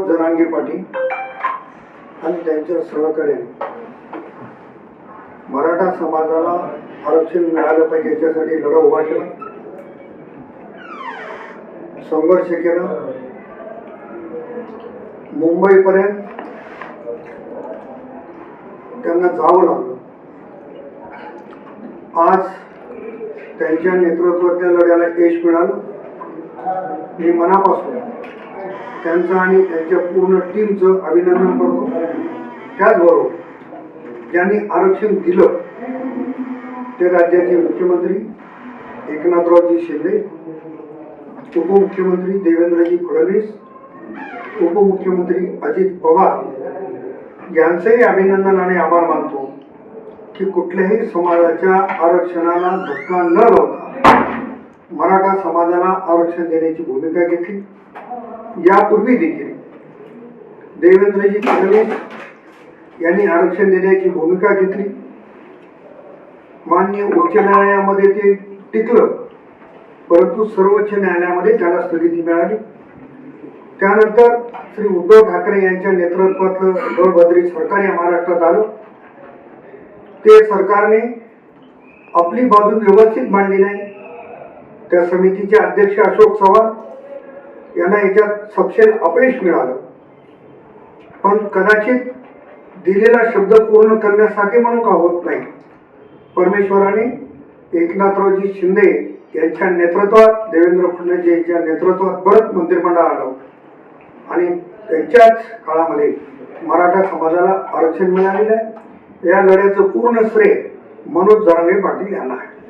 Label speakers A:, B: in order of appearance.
A: जरांगे पाटील आणि त्यांच्या सहकार्याने मराठा समाजाला आरक्षण मिळालं पाहिजे याच्यासाठी लढा उभा केला. संघर्ष केला. मुंबईपर्यंत त्यांना जावं लागलं. आज त्यांच्या नेतृत्वातल्या लढ्याला यश मिळालं. मी मनापासून त्यांचं आणि त्यांच्या पूर्ण टीमचं अभिनंदन करतो. त्याचबरोबर ज्यांनी आरक्षण दिलं ते राज्याचे मुख्यमंत्री एकनाथरावजी शिंदे उपमुख्यमंत्री देवेंद्रजी फडणवीस उपमुख्यमंत्री अजित पवार यांचंही अभिनंदन आणि आभार मानतो की कुठल्याही समाजाच्या आरक्षणाला धक्का न लावता मराठा समाजाला आरक्षण देण्याची भूमिका घेतली. यापूर्वी देखील देवेंद्रजी फडणवीस यांनी आरक्षण देण्याची भूमिका घेतली. मान्य उच्च न्यायालयामध्ये ते टिकलं. परंतु सर्वोच्च न्यायालयामध्ये त्याला स्थगिती मिळाली. त्यानंतर श्री उद्धव ठाकरे यांच्या नेतृत्वातलं बळभद्री सरकार या महाराष्ट्रात आलं. ते सरकारने आपली बाजू व्यवस्थित मांडली नाही. त्या समितीचे अध्यक्ष अशोक चव्हाण यांना याच्यात सपशेल अपयश मिळालं. पण कदाचित दिलेला शब्द पूर्ण करण्यासाठी म्हणून का होत नाही? परमेश्वराने एकनाथरावजी शिंदे यांच्या नेतृत्वात देवेंद्र फडणवीस यांच्या नेतृत्वात परत मंत्रिमंडळ आलं. आणि त्यांच्याच काळामध्ये मराठा समाजाला आरक्षण मिळालेलं आहे. या लढ्याचं पूर्ण श्रेय मनोज जरांगे पाटील यांना आहे.